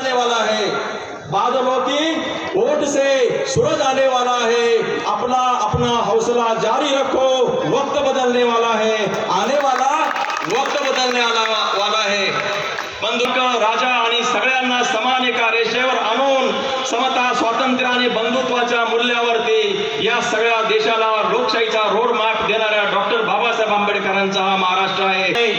आने वाला है। बादलों की ओट से सूरज आने वाला है। अपना अपना हौसला जारी रखो। वक्त बदलने वाला है। आने वाला वक्त बदलने वाला वाला है। बंधुक राजा आणि सगळ्यांना समान एका रेषेवर आणून समता स्वातंत्र्य आणि बंधुत्वाच्या मूल्यावरती या सगळ्या देशाला लोकशाहीचा रोड मॅप देणाऱ्या डॉक्टर बाबासाहेब आंबेडकरांचा हा महाराष्ट्र आहे.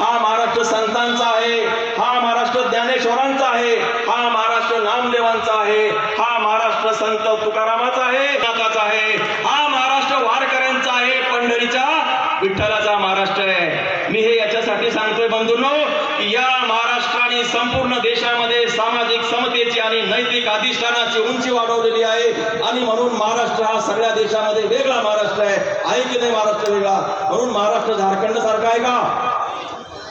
हा महाराष्ट्र संतान आहे हा महाराष्ट्र ज्ञानेश्वरांचा आहे हा महाराष्ट्र नामदेवांचा आहे. हा महाराष्ट्र संत तुकारामाचा आहे. नाथाचा आहे. हा महाराष्ट्र वारकऱ्यांचा आहे. पंढरीच्या विठ्ठलाचा महाराष्ट्र आहे. मी हे याच्यासाठी सांगतोय बंधूंनो या महाराष्ट्राने संपूर्ण देशामध्ये सामाजिक समतेची आणि नैतिक अधिष्ठानाची उंची वाढवलेली आहे. आणि म्हणून महाराष्ट्र हा सगळ्या देशामध्ये वेगळा महाराष्ट्र आहे. आहे की नाही महाराष्ट्र वेगळा? म्हणून महाराष्ट्र झारखंड सारखा आहे का?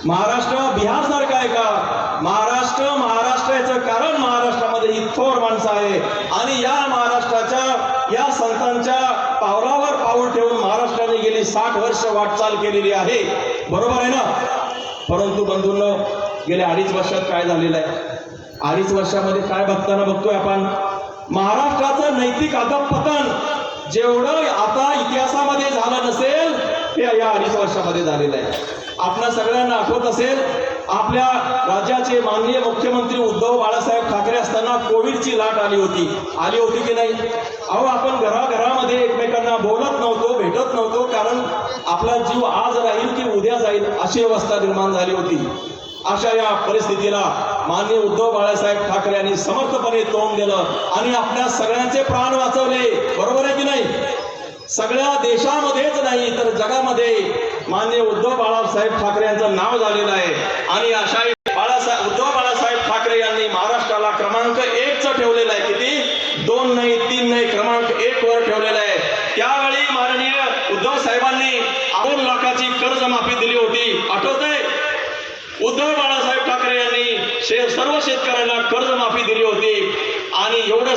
महाराष्ट्र बिहार सारखा आहे का महाराष्ट्र महाराष्ट्र याचं कारण महाराष्ट्रामध्ये ही थोर माणसं आहे. आणि या महाराष्ट्राच्या या संतांच्या पावलावर पाऊल ठेवून महाराष्ट्राने गेली साठ वर्ष वाटचाल केलेली आहे. बरोबर आहे ना? परंतु बंधूंनो गेल्या अडीच वर्षात काय झालेलं आहे? अडीच वर्षामध्ये काय बघताना बघतोय आपण? महाराष्ट्राचं नैतिक अधपतन जेवढं आता इतिहासामध्ये झालं नसेल ते या अडीच वर्षामध्ये झालेलं आहे. आपल्या सगळ्यांना आठवत असेल आपल्या राज्याचे माननीय मुख्यमंत्री उद्धव बाळासाहेब ठाकरे असताना कोविडची लाट आली होती. आली होती की नाही? अहो आपण घराघरामध्ये एकमेकांना बोलत नव्हतो भेटत नव्हतो कारण आपला जीव आज राहील की उद्या जाईल अशी अवस्था निर्माण झाली होती. अशा या परिस्थितीला माननीय उद्धव बाळासाहेब ठाकरे यांनी समर्थपणे तोंड दिलं आणि आपल्या सगळ्यांचे प्राण वाचवले. बरोबर आहे की नाही? सगळ्या देशामध्येच नाही तर जगामध्ये माननीय उद्धव बाळासाहेब ठाकरे यांचं नाव झालेलं आहे. आणि अशा बाळासाहेब उद्धव बाळासाहेब ठाकरे यांनी महाराष्ट्राला क्रमांक एक चा ठेवलेला आहे. किती? दोन नाही तीन नाही क्रमांक एक वर ठेवलेला आहे. त्यावेळी माननीय उद्धव साहेबांनी दोन लाखाची कर्जमाफी दिली होती. आठवत आहे उद्धव बाळासाहेब ठाकरे यांनी सर्व शेतकऱ्यांना कर्जमाफी दिली होती. आणि एवढं